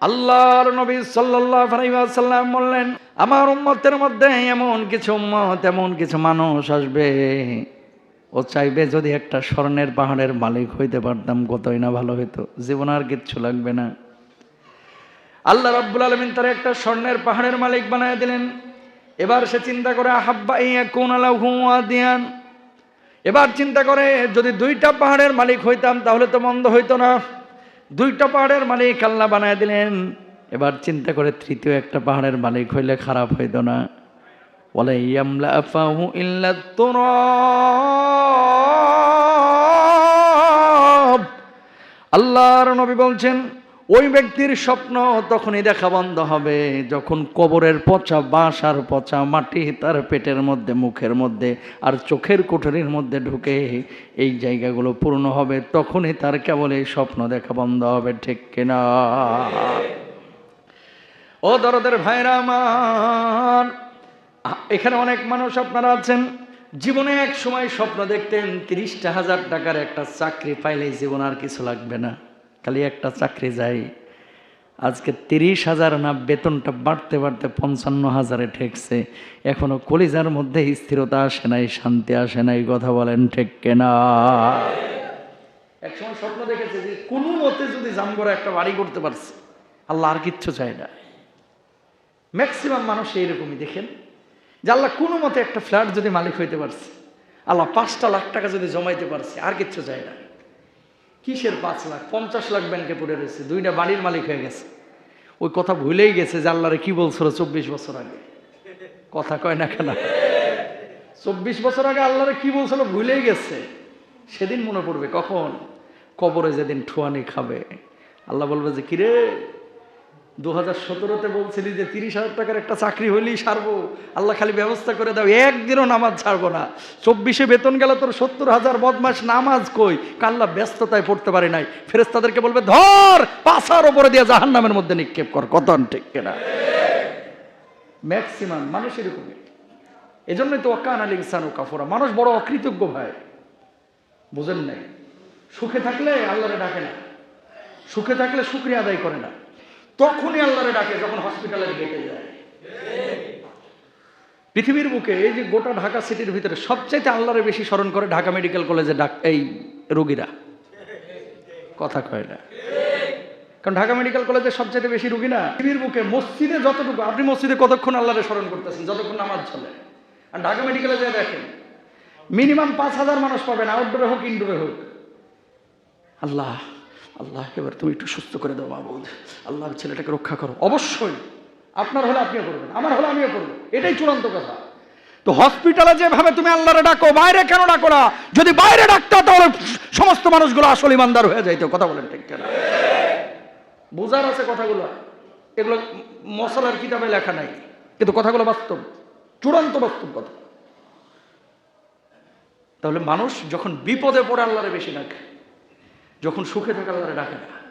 আল্লাহর নবী সাল্লাল্লাহু আলাইহি ওয়াসাল্লাম বললেন, আমার উম্মতের মধ্যে এমন কিছু উম্মত, এমন কিছু মানুষ আসবে। ও চাইবে যদি একটা স্বর্ণের পাহাড়ের মালিক হইতে পারতাম, কতই না ভালো হইতো। জীবন আর কিচ্ছু লাগবে না। আল্লাহ রাব্বুল আলামিন তার একটা স্বর্ণের পাহাড়ের মালিক বানায় দিলেন। এবার সে চিন্তা করে, আহাব্বা ইয়াকুন লাহু ওয়াদিয়ান। এবার চিন্তা করে, যদি দুইটা পাহাড়ের মালিক হইতাম, তাহলে তো মন্দ হইতো না। দুইটা পাহাড়ের মালিক আল্লাহ বানায় দিলেন। এবার চিন্তা করে তৃতীয় একটা পাহাড়ের মালিক হইলে খারাপ হইত না। বলে আল্লাহর নবী বলছেন ওই ব্যক্তির স্বপ্ন তখনই দেখা বন্ধ হবে, যখন কবরের পচা বাঁশ আর পচা মাটি তার পেটের মধ্যে, মুখের মধ্যে আর চোখের কোঠরির মধ্যে ঢুকে এই জায়গাগুলো পূর্ণ হবে, তখনই তার কেবল এই স্বপ্ন দেখা বন্ধ হবে, ঠিক কিনা? ও দরদের ভাইরা আমার, এখানে অনেক মানুষ আপনারা আছেন, জীবনে এক সময় স্বপ্ন দেখতেন, তিরিশটা হাজার টাকার একটা চাকরি পাইলেই জীবন আর কিছু লাগবে না। খালি একটা চাকরি যাই। আজকে তিরিশ হাজার না বেতনটা বাড়তে বাড়তে পঞ্চান্ন হাজারে ঠেকছে। এখনও কলিজার মধ্যে স্থিরতা আসে নাই, শান্তি আসে নাই, কথা বলেন ঠেক কেনা? একসময় স্বপ্ন দেখেছে যে কোনো মতে যদি জাম করে একটা বাড়ি করতে পারছে, আল্লাহ আর কিচ্ছু চায় না। ম্যাক্সিমাম মানুষ এইরকমই, দেখেন? যে আল্লাহ কোনো মতে একটা ফ্ল্যাট যদি মালিক হইতে পারছে, আল্লাহ পাঁচটা লাখ টাকা যদি জমাইতে পারছে, আর কিচ্ছু চায় না। কিসের পাঁচ লাখ? পঞ্চাশ লাখ ব্যাংকে পড়ে রয়েছে। দুইটা বাড়ির মালিক হয়ে গেছে। ওই কথা ভুলেই গেছে যে আল্লাহরে কি বলছিল চব্বিশ বছর আগে? কথা কয় না কেন? চব্বিশ বছর আগে আল্লাহরে কি বলছিল ভুলেই গেছে। সেদিন মনে পড়বে কখন? কবরে যেদিন ঠুয়ানি খাবে। আল্লাহ বলবে যে, কিরে দু হাজার সতেরোতে বলছিলি যে তিরিশ হাজার টাকার একটা চাকরি হইলেই সারবো। আল্লাহ খালি ব্যবস্থা করে দাও, একদিনও নামাজ ছাড়বো না। চব্বিশে বেতন গেল তোর সত্তর হাজার বদমাস নামাজ কই? কাল্লা ব্যস্ততায় পড়তে পারি নাই। ফেরেস তাদেরকে বলবে, ধর পাশার ওপরে দিয়ে জাহান নামের মধ্যে নিক্ষেপ কর। কত ঠিক কেনা? ম্যাক্সিমাম মানুষ এরকমই এজন্যই তো অকান আলী ইনসান ও কাফুরা। মানুষ বড় অকৃতজ্ঞ ভাই। বুঝেন নাই? সুখে থাকলে আল্লাহরে ডাকে না। সুখে থাকলে শুক্রিয়া আদায় করে না। তখনই আল্লাহরে ডাকে, যখন হসপিটালে গেটে যায়। পৃথিবীর বুকে এই যে গোটা ঢাকা সিটির ভিতরে সবচাইতে আল্লাহরে বেশি স্মরণ করে ঢাকা মেডিকেল কলেজে ডাক, এই রুগীরা। কথা কয় না। কারণ ঢাকা মেডিকেল কলেজে সবচাইতে বেশি রুগী না। পৃথিবীর বুকে মসজিদে যতটুকু, আপনি মসজিদে কতক্ষণ আল্লাহরে স্মরণ করতেছেন, যতক্ষণ নামাজ চলে। আর ঢাকা মেডিকেলে যে দেখেন মিনিমাম পাঁচ হাজার মানুষ পাবেন আউটডোরে হোক ইনডোরে হোক। আল্লাহ। আল্লাহ, এবার তুমি একটু সুস্থ করে দাও মাহবুদ আল্লাহ, ছেলেটাকে রক্ষা করো। অবশ্যই। আপনার হলে আপনিও করবেন, আমার হলে আমিও করব। এটাই চূড়ান্ত কথা। তো হসপিটালে যেভাবে তুমি আল্লাহরে ডাকো, বাইরে কেন ডাকো না? যদি বাইরে ডাকতো, তাহলে সমস্ত মানুষগুলো আসল ইমানদার হয়ে যাইতো। কথা বলেন ঠিক কেনা? বোঝার আছে কথাগুলো। এগুলো মশলার কিতাবে লেখা নাই। কিন্তু কথাগুলো বাস্তব। চূড়ান্ত বাস্তব কথা। তাহলে মানুষ যখন বিপদে পড়ে, আল্লাহরে বেশি ডাকে। যখন সুখে থাকে আল্লাহরে ডাকে না